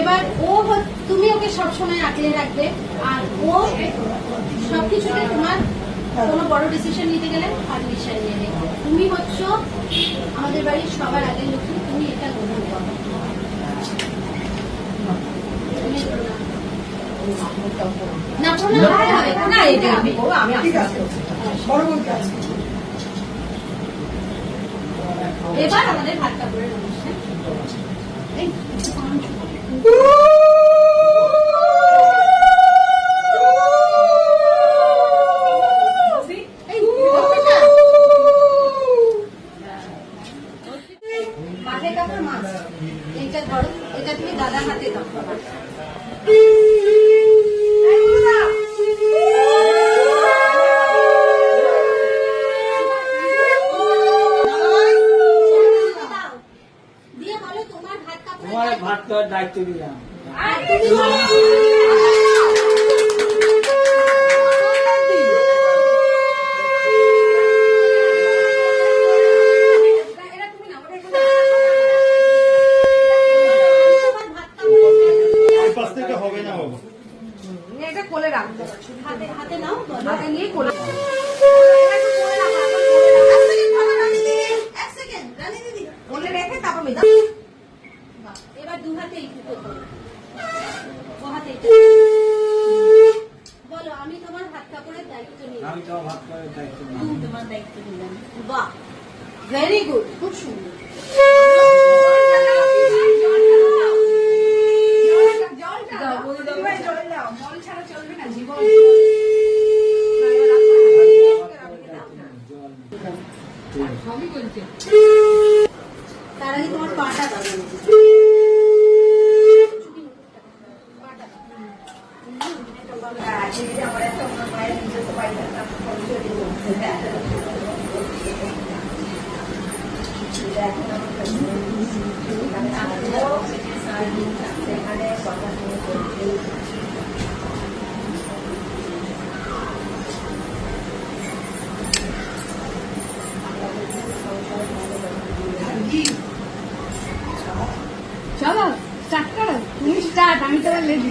এবার ও তুমি ওকে সবসময় আঁকলে রাখবে আর ও সবকিছুতে তোমার কোনো বড় ডিসিশন নিতে গেলে পারমিশন নিয়ে নেবে। তুমি হচ্ছ আমাদের বাড়ির সবার আগের লক্ষ্মী তুমি এটা গ্রহণ করো। না এটা আমি আমি এবার আমাদের ভাত কাপড়ের অনুষ্ঠান কাপড় মাছ। এইটা ধরো এটা তুমি দাদার হাতে দাও। দিয়ে বলো তোমার ভাত কাপড়ের তোমার দায়িত্ব- ভাত দেওয়ার দায়িত্ব দিলাম আর তুমি বলো। এটা তুমি নাও, ওটা একটু নাও। এই পাশ থেকে হবে না বাবা এটা কোলে রাখতে হাতে হাতে নাও। হাতে নিয়ে কোলে রেখে তারপর মেজে বাহ, এবার দু হাতে এই দুটো করো। ও হাতে এটা। বলো আমি তোমার হাত কাপড়ের দায়িত্ব নিলাম আমি তোমার ভাত তুমি তোমার দায়িত্ব নিলাম বাহ ভেরি গুড খুব সুন্দর মল ছাড়া চলবে না জীবন সবই বলছে তার আগে তোমার পাটা দাও পাটা দাও। চলো স্টার্ট করো তুমি স্টার্ট আমি তো লেডি